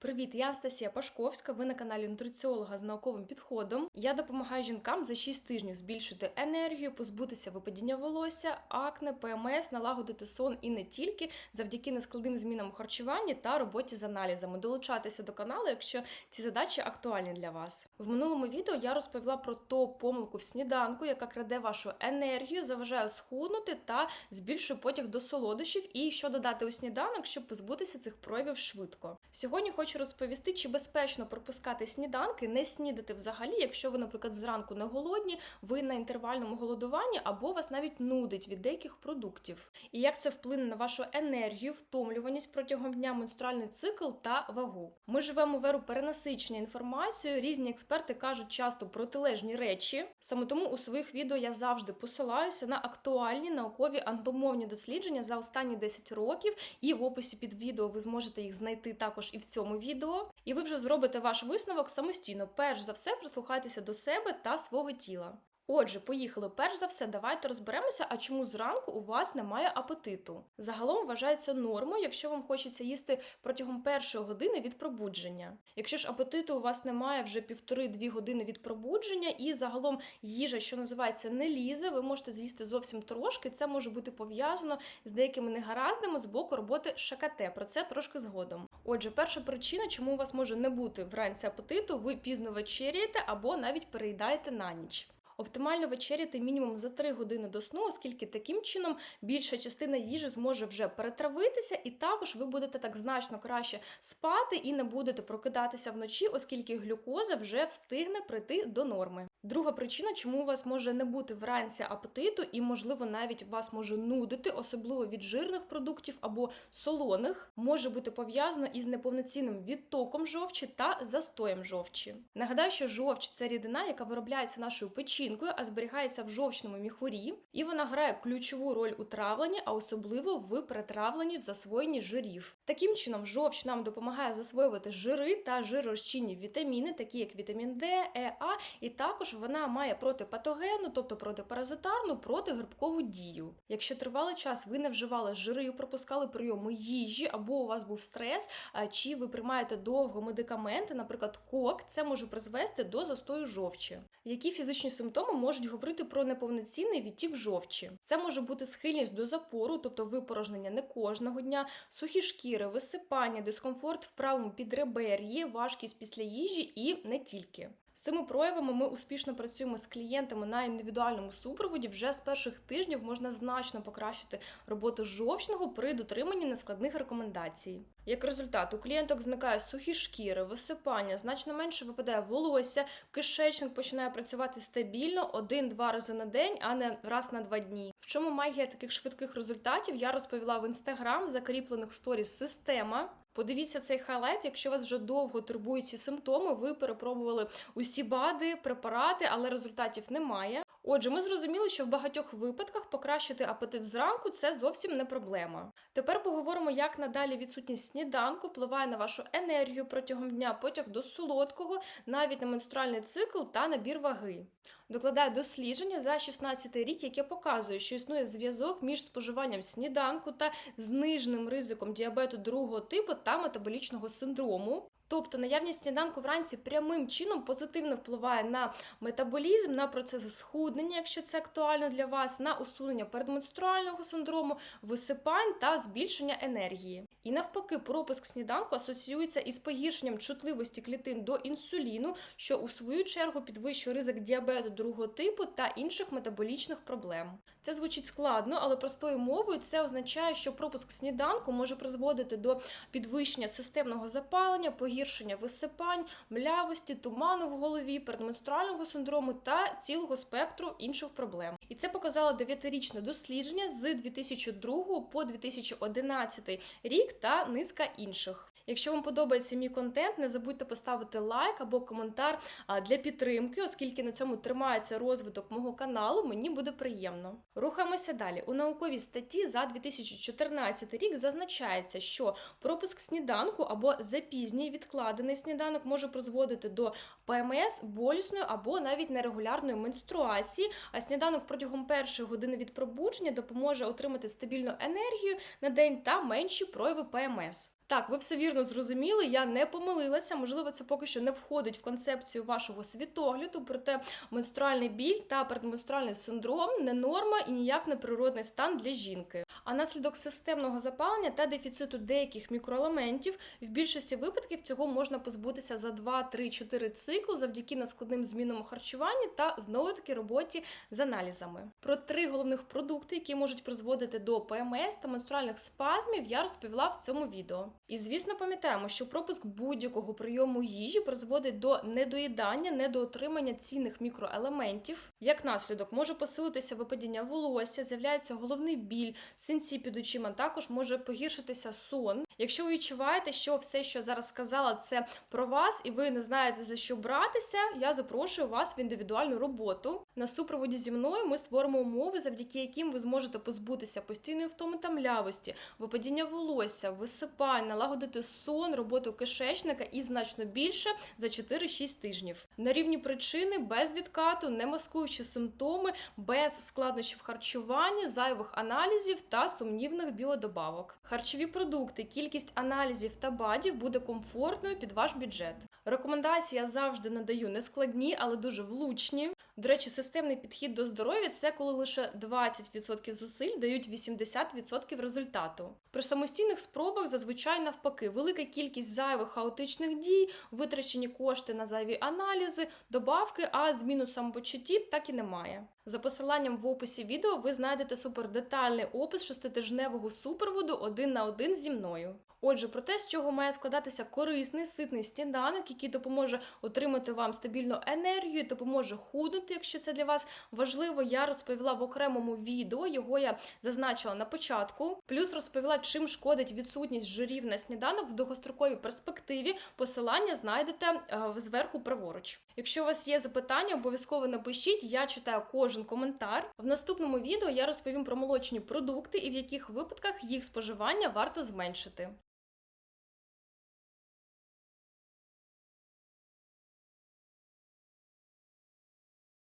Привіт, я Анастасія Пашковська. Ви на каналі нутриціолога з науковим підходом. Я допомагаю жінкам за 6 тижнів збільшити енергію, позбутися випадіння волосся, акне, ПМС, налагодити сон і не тільки завдяки нескладним змінам у харчуванні та роботі з аналізами. Долучайтеся до каналу, якщо ці задачі актуальні для вас. В минулому відео я розповіла про топ помилку в сніданку, яка краде вашу енергію, заважає схуднути та збільшує потяг до солодощів, і що додати у сніданок, щоб позбутися цих проявів швидко. Сьогодні хочу розповісти, чи безпечно пропускати сніданки, не снідати взагалі, якщо ви, наприклад, зранку не голодні, ви на інтервальному голодуванні або вас навіть нудить від деяких продуктів. І як це вплине на вашу енергію, втомлюваність протягом дня, менструальний цикл та вагу. Ми живемо в еру перенасичення інформацією. Різні експерти кажуть часто протилежні речі. Саме тому у своїх відео я завжди посилаюся на актуальні наукові англомовні дослідження за останні 10 років, і в описі під відео ви зможете їх знайти також і в цьому відео. І ви вже зробите ваш висновок самостійно. Перш за все, прислухайтеся до себе та свого тіла. Отже, поїхали. Перш за все, давайте розберемося, а чому зранку у вас немає апетиту. Загалом вважається нормою, якщо вам хочеться їсти протягом першої години від пробудження. Якщо ж апетиту у вас немає вже півтори-дві години від пробудження, і загалом їжа, що називається, не лізе, ви можете з'їсти зовсім трошки. Це може бути пов'язано з деякими негараздами з боку роботи ШКТ. Про це трошки згодом. Отже, перша причина, чому у вас може не бути вранці апетиту, ви пізно вечеряєте або навіть переїдаєте на ніч. Оптимально вечеряти мінімум за 3 години до сну, оскільки таким чином більша частина їжі зможе вже перетравитися, і також ви будете так значно краще спати і не будете прокидатися вночі, оскільки глюкоза вже встигне прийти до норми. Друга причина, чому у вас може не бути вранці апетиту, і, можливо, навіть вас може нудити, особливо від жирних продуктів або солоних, може бути пов'язано із неповноцінним відтоком жовчі та застоєм жовчі. Нагадаю, що жовч це рідина, яка виробляється нашою печінкою, а зберігається в жовчному міхурі, і вона грає ключову роль у травленні, а особливо в перетравленні в засвоєнні жирів. Таким чином, жовч нам допомагає засвоювати жири та жиророзчинні вітаміни, такі як вітамін Д, Е, А, і також вона має протипатогенну, тобто протипаразитарну, протигрибкову дію. Якщо тривалий час ви не вживали жири, пропускали прийоми їжі, або у вас був стрес, чи ви приймаєте довго медикаменти, наприклад, кок, це може призвести до застою жовчі. Які фізичні симптоми можуть говорити про неповноцінний відтік жовчі? Це може бути схильність до запору, тобто випорожнення не кожного дня, сухі шкіри, висипання, дискомфорт в правому підребер'ї, важкість після їжі і не тільки. З цими проявами ми успішно працюємо з клієнтами на індивідуальному супроводі. Вже з перших тижнів можна значно покращити роботу жовчного при дотриманні нескладних рекомендацій. Як результат, у клієнток зникає сухі шкіри, висипання, значно менше випадає волосся, кишечник починає працювати стабільно один-два рази на день, а не раз на два дні. В чому магія таких швидких результатів я розповіла в інстаграм, закріплених сторіс система. Подивіться цей хайлайт, якщо вас вже довго турбують ці симптоми, ви перепробували усі бади, препарати, але результатів немає. Отже, ми зрозуміли, що в багатьох випадках покращити апетит зранку це зовсім не проблема. Тепер поговоримо, як надалі відсутність сніданку впливає на вашу енергію протягом дня, потяг до солодкого, навіть на менструальний цикл та набір ваги. Докладає дослідження за 16 рік, яке показує, що існує зв'язок між споживанням сніданку та зниженим ризиком діабету другого типу та метаболічного синдрому. Тобто наявність сніданку вранці прямим чином позитивно впливає на метаболізм, на процеси схуднення, якщо це актуально для вас, на усунення передменструального синдрому, висипань та збільшення енергії. І навпаки, пропуск сніданку асоціюється із погіршенням чутливості клітин до інсуліну, що у свою чергу підвищує ризик діабету другого типу та інших метаболічних проблем. Це звучить складно, але простою мовою це означає, що пропуск сніданку може призводити до підвищення системного запалення, погіршення висипань, млявості, туману в голові, передменструального синдрому та цілого спектру інших проблем. І це показало 9-річне дослідження з 2002 по 2011 рік та низка інших. Якщо вам подобається мій контент, не забудьте поставити лайк або коментар для підтримки, оскільки на цьому тримається розвиток мого каналу, мені буде приємно. Рухаємося далі. У науковій статті за 2014 рік зазначається, що пропуск сніданку або запізній відкладений сніданок може призводити до ПМС, болісної або навіть нерегулярної менструації, а сніданок протягом першої години від пробудження допоможе отримати стабільну енергію на день та менші прояви ПМС. Так, ви все вірно зрозуміли, я не помилилася. Можливо, це поки що не входить в концепцію вашого світогляду, проте менструальний біль та передменструальний синдром не норма і ніяк не природний стан для жінки. А наслідок системного запалення та дефіциту деяких мікроелементів в більшості випадків цього можна позбутися за 2-3-4 циклу завдяки наскладним змінам у харчуванні та знову таки роботі з аналізами. Про три головних продукти, які можуть призводити до ПМС та менструальних спазмів, я розповіла в цьому відео. І звісно, пам'ятаємо, що пропуск будь-якого прийому їжі призводить до недоїдання, недоотримання цінних мікроелементів. Як наслідок може посилитися випадіння волосся, з'являється головний біль, синці під очима, також може погіршитися сон. Якщо ви відчуваєте, що все, що зараз сказала, це про вас, і ви не знаєте за що братися, я запрошую вас в індивідуальну роботу. На супроводі зі мною ми створимо умови, завдяки яким ви зможете позбутися постійної втоми та млявості, випадіння волосся, висипань, налагодити сон, роботу кишечника і значно більше за 4-6 тижнів. На рівні причини без відкату, не маскуючи симптоми, без складнощів в харчуванні, зайвих аналізів та сумнівних біодобавок. Харчові продукти, кількість аналізів та бадів буде комфортною під ваш бюджет. Рекомендації я завжди надаю не складні, але дуже влучні. До речі, системний підхід до здоров'я це коли лише 20% зусиль дають 80% результату. При самостійних спробах зазвичай навпаки велика кількість зайвих хаотичних дій, витрачені кошти на зайві аналізи, добавки, а зміну самопочуттів так і немає. За посиланням в описі відео ви знайдете супердетальний опис шеститижневого супроводу один на один зі мною. Отже, про те, з чого має складатися корисний ситний сніданок, який допоможе отримати вам стабільну енергію, допоможе худнути, якщо це для вас важливо, я розповіла в окремому відео. Його я зазначила на початку. Плюс розповіла, чим шкодить відсутність жирів на сніданок в довгостроковій перспективі. Посилання знайдете е, зверху праворуч. Якщо у вас є запитання, обов'язково напишіть. Я читаю кожен коментар. В наступному відео я розповім про молочні продукти і в яких випадках їх споживання варто зменшити.